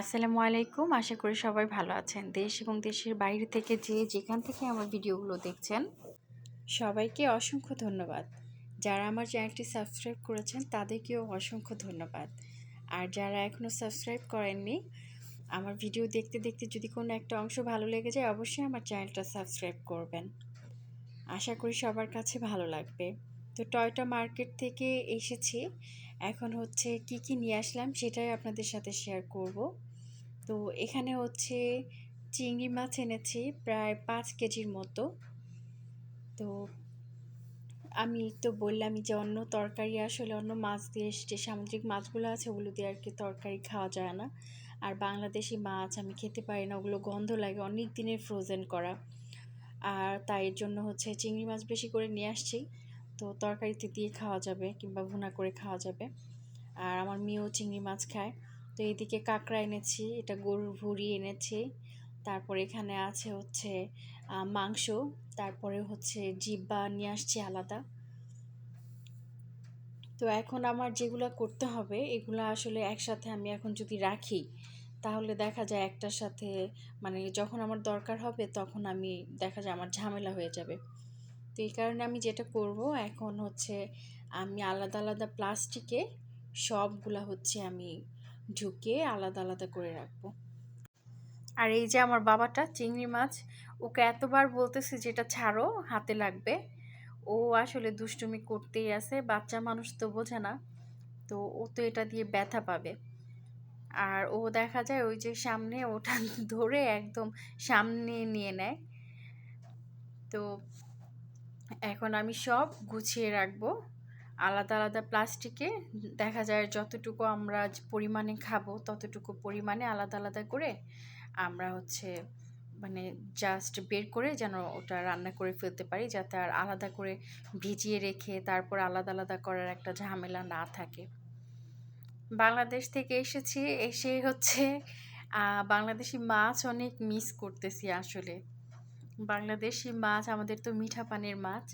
আসসালামু আলাইকুম। আশা করি সবাই ভালো আছেন। দেশ এবং দেশের বাইরে থেকে যে যেখান থেকে আমার ভিডিওগুলো দেখছেন, সবাইকে অসংখ্য ধন্যবাদ। যারা আমার চ্যানেলটি সাবস্ক্রাইব করেছেন, তাদেরকেও অসংখ্য ধন্যবাদ। আর যারা এখনও সাবস্ক্রাইব করেননি, আমার ভিডিও দেখতে দেখতে যদি কোনো একটা অংশ ভালো লেগে যায়, অবশ্যই আমার চ্যানেলটা সাবস্ক্রাইব করবেন। আশা করি সবার কাছে ভালো লাগবে। তো টয়টা মার্কেট থেকে এসেছি। এখন হচ্ছে কি কি নিয়ে আসলাম সেটাই আপনাদের সাথে শেয়ার করব। তো এখানে হচ্ছে চিংড়ি মাছ এনেছি প্রায় পাঁচ কেজির মতো। তো আমি তো বললামই যে অন্য তরকারি আসলে অন্য মাছ দিয়ে যে সামুদ্রিক মাছগুলো আছে ওগুলো দিয়ে আর কি তরকারি খাওয়া যায় না। আর বাংলাদেশি মাছ আমি খেতে পারি না, ওগুলো গন্ধ লাগে, অনেক দিনের ফ্রোজেন করা। আর তাই জন্য হচ্ছে চিংড়ি মাছ বেশি করে নিয়ে আসছি। তো তরকারিতে দিয়ে খাওয়া যাবে কিংবা ভুনা করে খাওয়া যাবে। আর আমার মেয়েও চিংড়ি মাছ খায়। তো এইদিকে কাঁকড়া এনেছি, এটা গরুর ভুড়ি এনেছি। তারপর এখানে আছে হচ্ছে মাংস। তারপরে হচ্ছে জিব্বা নিয়ে আসছি আলাদা। তো এখন আমার যেগুলো করতে হবে, এগুলো আসলে একসাথে আমি এখন যদি রাখি, তাহলে দেখা যায় একটার সাথে মানে যখন আমার দরকার হবে, তখন আমি দেখা যায় আমার ঝামেলা হয়ে যাবে। তো এই কারণে আমি যেটা করব এখন হচ্ছে আমি আলাদা আলাদা প্লাস্টিকে সবগুলা হচ্ছে আমি ঢুকে আলাদা আলাদা করে রাখব। আর এই যে আমার বাবাটা চিংড়ি মাছ, ওকে এতবার বলতেছি যেটা ছাড়ো, হাতে লাগবে। ও আসলে দুষ্টুমি করতেই আছে, বাচ্চা মানুষ তো বোঝে না। তো ও তো এটা দিয়ে ব্যথা পাবে। আর ও দেখা যায় ওই যে সামনে ওটা ধরে একদম সামনে নিয়ে নেয়। তো এখন আমি সব গুছিয়ে রাখব। আলাদা আলাদা প্লাস্টিকে দেখা যায় যতটুকু আমরা পরিমাণে খাব, ততটুকু পরিমাণে আলাদা আলাদা করে আমরা হচ্ছে মানে জাস্ট বের করে যেন ওটা রান্না করে ফেলতে পারি যাতে আর আলাদা করে ভিজিয়ে রেখে তারপর আলাদা আলাদা করার একটা ঝামেলা না থাকে। বাংলাদেশ থেকে এসেছি, এসে হচ্ছে বাংলাদেশি মাছ অনেক মিস করতেছি আসলে। বাংলাদেশি মাছ আমাদের তো মিঠা পানির মাছ।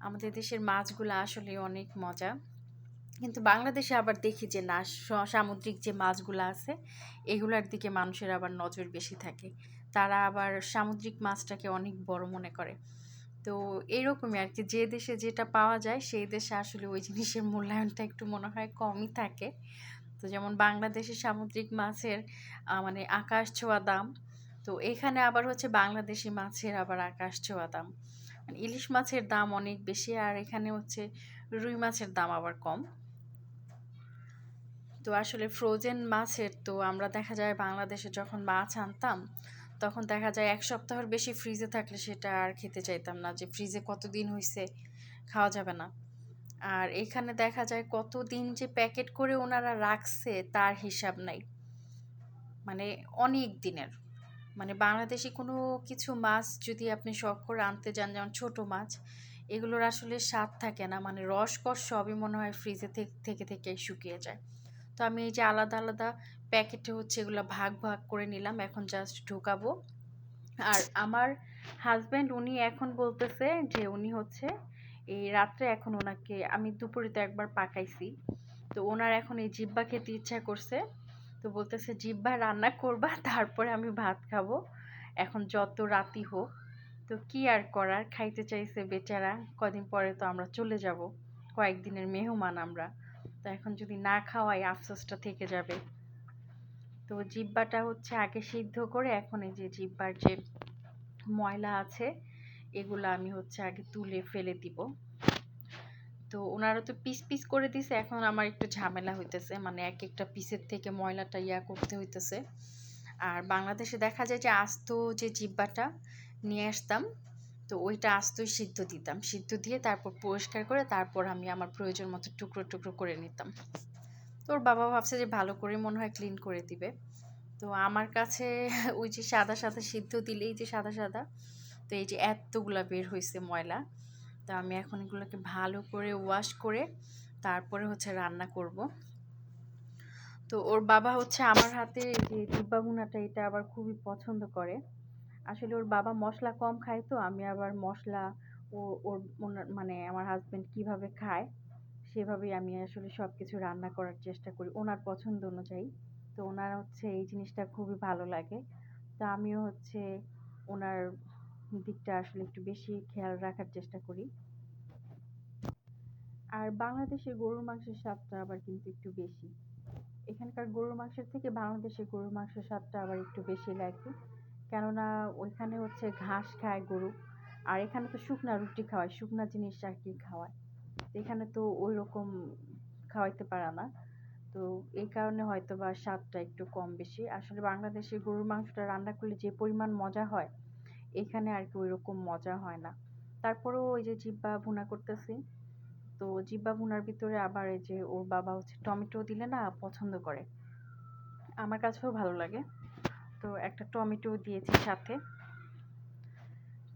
আমাদের দেশের মাছগুলো আসলে অনেক মজা। কিন্তু বাংলাদেশে আবার দেখি যে না, সামুদ্রিক যে মাছগুলো আছে, এগুলার দিকে মানুষের আবার নজর বেশি থাকে। তারা আবার সামুদ্রিক মাছটাকে অনেক বড় মনে করে। তো এরকমই আর কি, যে দেশে যেটা পাওয়া যায়, সেই দেশে আসলে ওই জিনিসের মূল্যায়নটা একটু মনে হয় কমই থাকে। তো যেমন বাংলাদেশের সামুদ্রিক মাছের মানে আকাশ ছোঁয়া দাম তো এখানে আবার হচ্ছে বাংলাদেশি মাছের আবার আকাশ ছোঁয়া দাম। মানে ইলিশ মাছের দাম অনেক বেশি আর এখানে হচ্ছে রুই মাছের দাম আবার কম। তো আসলে ফ্রোজেন মাছের তো আমরা দেখা যায় বাংলাদেশে যখন মাছ আনতাম, তখন দেখা যায় এক সপ্তাহের বেশি ফ্রিজে থাকলে সেটা আর খেতে চাইতাম না যে ফ্রিজে কতদিন হয়েছে খাওয়া যাবে না। আর এখানে দেখা যায় কতদিন যে প্যাকেট করে ওনারা রাখছে তার হিসাব নাই। মানে অনেক দিনের। মানে বাংলাদেশি কোনো কিছু মাছ যদি আপনি শখ করে আনতে যান, যেমন ছোটো মাছ, এগুলোর আসলে স্বাদ থাকে না। মানে রসকস সবই মনে হয় ফ্রিজে থেকে থেকে শুকিয়ে যায়। তো আমি এই যে আলাদা আলাদা প্যাকেটে হচ্ছে এগুলো ভাগ ভাগ করে নিলাম। এখন জাস্ট ঢুকাবো। আর আমার হাজব্যান্ড উনি এখন বলতেছে যে উনি হচ্ছে এই রাত্রে এখন ওনাকে, আমি দুপুরে তো একবার পাকাইছি। তো ওনার এখন এই জিব্বা খেতে ইচ্ছা করছে। তো বলতেছে, জিব্বা রান্না করবা, তারপরে আমি ভাত খাব। এখন যত রাতি হোক, তো কি আর করার? খাইতে চাইছে বেচারা, কদিন পরে তো আমরা চলে যাব। কয়েকদিনের মেহমান আমরা। তো এখন যদি না খাওয়াই, আফসোসটা থেকে যাবে। তো জিব্বাটা হচ্ছে আগে সিদ্ধ করে, এখন এই যে জিব্বার যে ময়লা আছে, এগুলো আমি হচ্ছে আগে তুলে ফেলে দিব। তো ওনারা তো পিস পিস করে দিছে। এখন আমার একটু ঝামেলা হইতেছে। মানে এক একটা পিসের থেকে ময়লাটা ইয়া করতে হইতেছে। আর বাংলাদেশে দেখা যায় যে আস্ত যে জিব্বাটা নিয়ে আসতাম, তো ওইটা আস্তই সিদ্ধ দিতাম। সিদ্ধ দিয়ে তারপর পরিষ্কার করে তারপর আমি আমার প্রয়োজন মতো টুকরো টুকরো করে নিতাম। তো ওর বাবা ভাবছে যে ভালো করে মনে হয় ক্লিন করে দিবে। তো আমার কাছে ওই যে সাদা সাদা সিদ্ধ দিলেই যে সাদা সাদা, তো এই যে এতগুলা বের হয়েছে ময়লা। তো আমি এখন এগুলোকে ভালো করে ওয়াশ করে তারপরে হচ্ছে রান্না করব। তো ওর বাবা হচ্ছে আমার হাতে যে ডিব্বা ভুনাটা, এটা আবার খুবই পছন্দ করে। আসলে ওর বাবা মশলা কম খায় তো, আমি আবার মশলা ও ওর মানে আমার হাজব্যান্ড কীভাবে খায়, সেভাবেই আমি আসলে সব কিছু রান্না করার চেষ্টা করি ওনার পছন্দ অনুযায়ী। তো ওনার হচ্ছে এই জিনিসটা খুবই ভালো লাগে। তো আমিও হচ্ছে ওনার দিকটা আসলে একটু বেশি খেয়াল রাখার চেষ্টা করি। আর বাংলাদেশে গরুর মাংসের স্বাদটা আবার কিন্তু একটু বেশি। এখানকার গরুর মাংসের থেকে বাংলাদেশের গরুর মাংসের স্বাদটা আবার একটু বেশি লাগে। কেননা ওইখানে হচ্ছে ঘাস খায় গরু, আর এখানে তো শুকনা রুটি খাওয়ায়, শুকনা জিনিস আর কি খাওয়ায়। এখানে তো ওই রকম খাওয়াইতে পারে না। তো এই কারণে হয়তো বা স্বাদটা একটু কম বেশি। আসলে বাংলাদেশে গরুর মাংসটা রান্না করলে যে পরিমাণ মজা হয় এখানে আর কি ওই রকম মজা হয় না। তারপরেও ওই যে জিব্বা ভুনা করতেছি। তো জিব্বা ভুনার ভিতরে আবার এই যে ওর বাবা হচ্ছে টমেটো দিলে না পছন্দ করে। আমার কাছেও ভালো লাগে। তো একটা টমেটো দিয়েছি সাথে।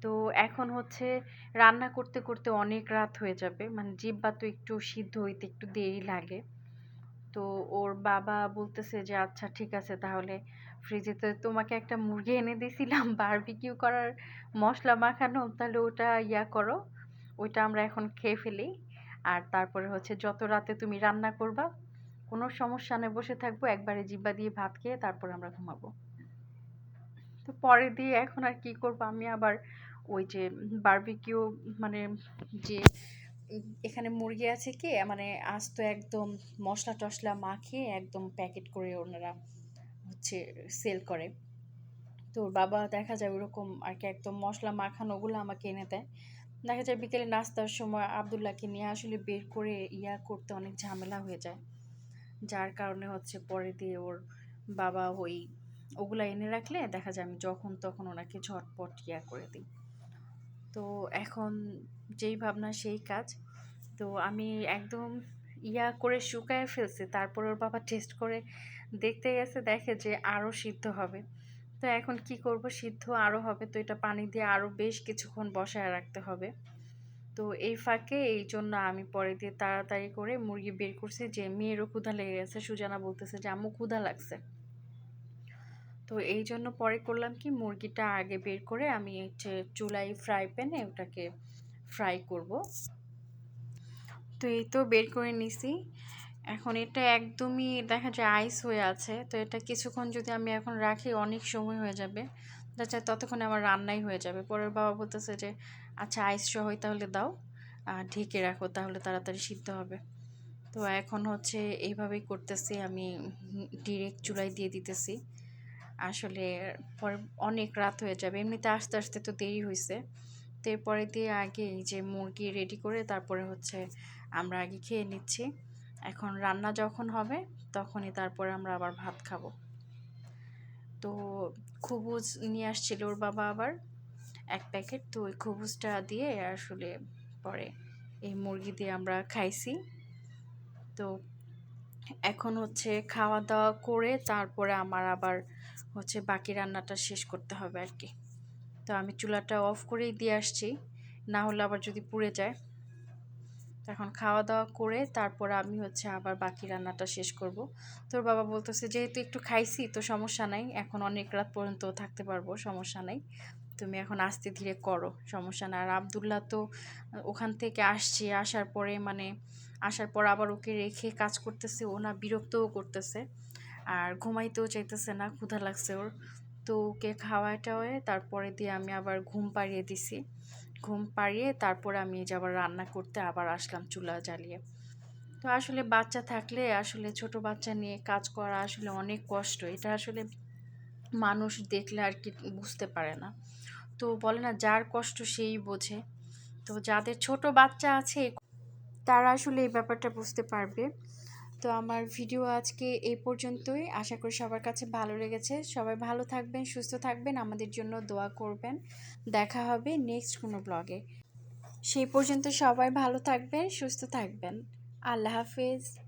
তো এখন হচ্ছে রান্না করতে করতে অনেক রাত হয়ে যাবে। মানে জিব্বা তো একটু সিদ্ধ হইতে একটু দেরি লাগে। তো ওর বাবা বলতেছে যে আচ্ছা ঠিক আছে, তাহলে ফ্রিজে তো তোমাকে একটা মুরগি এনে দিয়েছিলাম বারবিকিউ করার মশলা মাখানো, তাহলে ওটা ইয়া করো, ওইটা আমরা এখন খেয়ে ফেলি। আর তারপরে হচ্ছে, যত রাতে তুমি রান্না করবা, কোনো সমস্যা নেই, বসে থাকব, একবারে জিব্বা দিয়ে ভাত খেয়ে তারপর আমরা ঘুমাবো। তো পরে দিয়ে এখন আর কি করব, আমি আবার ওই যে বারবিকিউ মানে যে এখানে মুরগি আছে কি? মানে আস্ত একদম মশলা টশলা মাখিয়ে একদম প্যাকেট করে ওনারা হচ্ছে সেল করে। তো বাবা দেখা যায় ওরকম আর কি একদম মশলা মাখানোগুলো আমাকে এনে দেয়। দেখা যায় বিকেলে নাস্তার সময় আবদুল্লাহকে নিয়ে আসলে বের করে ইয়া করতে অনেক ঝামেলা হয়ে যায়। যার কারণে হচ্ছে পরে দিয়ে ওর বাবা ওই ওগুলা এনে রাখলে দেখা যায় আমি যখন তখন ওনাকে ঝটপট ইয়া করে দিই। তো এখন যেই ভাবনা সেই কাজ। তো আমি একদম ইয়া করে শুকায় ফেলছি, তারপর ওর বাবা টেস্ট করে দেখতে গেছে, দেখে যে আরও সিদ্ধ হবে। তো এখন কি করব? সিদ্ধ আরও হবে, তো এটা পানি দিয়ে আরও বেশ কিছুক্ষণ বসায় রাখতে হবে। তো এই ফাঁকে এই জন্য আমি পরে দিয়ে তাড়াতাড়ি করে মুরগি বের করছি, যে মেয়েরও ক্ষুধা লেগে গেছে, সুজানা বলতেছে যে, আম্মু ক্ষুধা লাগছে। তো এই জন্য পরে করলাম কি মুরগিটা আগে বের করে আমি হচ্ছে চুলাই ফ্রাই প্যানে ওটাকে ফ্রাই করব। তো এই তো বের করে নিছি। এখন এটা একদমই দেখা যায় আইস হয়ে আছে, তো এটা কিছুক্ষণ যদি আমি এখন রাখি অনেক সময় হয়ে যাবে। দেখা যায় ততক্ষণে আমার রান্নাই হয়ে যাবে। পরের বাবা বলতেছে যে আচ্ছা আইস সহই তাহলে দাও আর ঢেকে রাখো তাহলে তাড়াতাড়ি সিদ্ধ হবে। তো এখন হচ্ছে এইভাবেই করতেছি, আমি ডিরেক্ট চুলাই দিয়ে দিতেছি। আসলে পরে, অনেক রাত হয়ে যাবে। এমনিতে আস্তে আস্তে তো দেরি হয়েছে তো এরপরে দিয়ে আগে যে মুরগি রেডি করে তারপরে হচ্ছে আমরা আগে খেয়ে নিচ্ছি। এখন রান্না যখন হবে তখনই তারপরে আমরা আবার ভাত খাব। তো খুবুজ নিয়ে আসছিল ওর বাবা আবার এক প্যাকেট। তো ওই খুবুজটা দিয়ে আসলে পরে এই মুরগি দিয়ে আমরা খাইছি। তো এখন হচ্ছে খাওয়া দাওয়া করে তারপরে আমার আবার হচ্ছে বাকি রান্নাটা শেষ করতে হবে আর কি। তো আমি চুলাটা অফ করেই দিয়ে আসছি, না হলে আবার যদি পুড়ে যায়। এখন খাওয়া দাওয়া করে তারপর আমি হচ্ছে আবার বাকি রান্নাটা শেষ করব। তোর বাবা বলতেছে, যেহেতু একটু খাইছি তো সমস্যা নাই, এখন অনেক রাত পর্যন্ত থাকতে পারব, সমস্যা নাই। তুমি এখন আস্তে ধীরে করো, সমস্যা না আর আবদুল্লাহ তো ওখান থেকে আসছে, আসার পরে মানে আসার পর আবার ওকে রেখে কাজ করতেছে, ও না বিরক্তও করতেছে। আর ঘুমাইতেও চাইতেছে না, ক্ষুধা লাগছে ওর। তো ওকে খাওয়ায় টাওয়ায় তারপরে দিয়ে আমি আবার ঘুম পাড়িয়ে দিছি। ঘুম পাড়িয়ে তারপরে আমি যে আবার রান্না করতে আবার আসলাম চুলা জ্বালিয়ে। তো আসলে বাচ্চা থাকলে আসলে ছোট বাচ্চা নিয়ে কাজ করা আসলে অনেক কষ্ট। এটা আসলে মানুষ দেখলে আর কি বুঝতে পারে না। তো বলে না, যার কষ্ট সেই বোঝে। তো যাদের ছোট বাচ্চা আছে, তারা আসলে এই ব্যাপারটা বুঝতে পারবে। তো আমার ভিডিও আজকে এই পর্যন্তই। আশা করি সবার কাছে ভালো লেগেছে। সবাই ভালো থাকবেন, সুস্থ থাকবেন, আমাদের জন্য দোয়া করবেন। দেখা হবে নেক্সট কোনো ব্লগে সেই পর্যন্ত সবাই ভালো থাকবেন, সুস্থ থাকবেন। আল্লাহ হাফেজ।